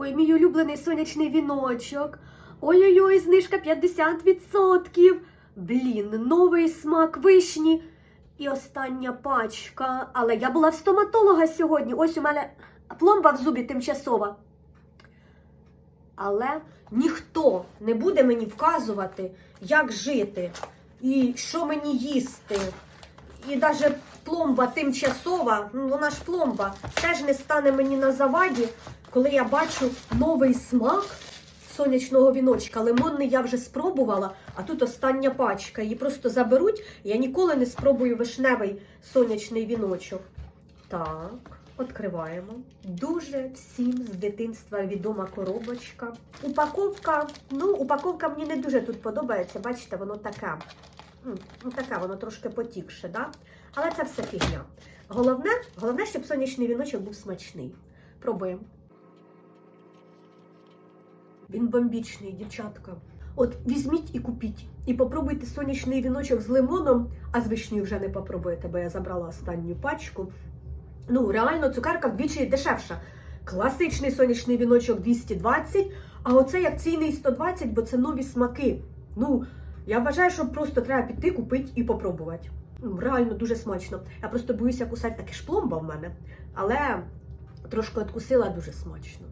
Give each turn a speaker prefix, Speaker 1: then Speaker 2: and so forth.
Speaker 1: Ой, мій улюблений сонячний віночок. Ой-ой-ой, знижка 50%. Блін, новий смак вишні. І остання пачка. Але я була в стоматолога сьогодні. Ось у мене пломба в зубі тимчасова. Але ніхто не буде мені вказувати, як жити і що мені їсти. І навіть пломба тимчасова, ну вона ж пломба, теж не стане мені на заваді, коли я бачу новий смак сонячного віночка. Лимонний я вже спробувала, а тут остання пачка. Її просто заберуть. Я ніколи не спробую вишневий сонячний віночок. Так, відкриваємо. Дуже всім з дитинства відома коробочка. Упаковка, ну, упаковка мені не дуже тут подобається. Бачите, воно таке. Ну, таке, воно трошки потікше, да? але це все фігня. Головне, головне, щоб сонячний віночок був смачний. Пробуємо. Він бомбічний, дівчатка. От візьміть і купіть. І попробуйте сонячний віночок з лимоном, а з вишнею вже не попробуєте, бо я забрала останню пачку. Ну, реально, цукерка вдвічі дешевша. Класичний сонячний віночок 220, а оцей акційний 120, бо це нові смаки. Ну, я вважаю, що просто треба піти, купити і попробувати. Ну, реально дуже смачно. Я просто боюся кусати таке ж пломба в мене, але трошки откусила дуже смачно.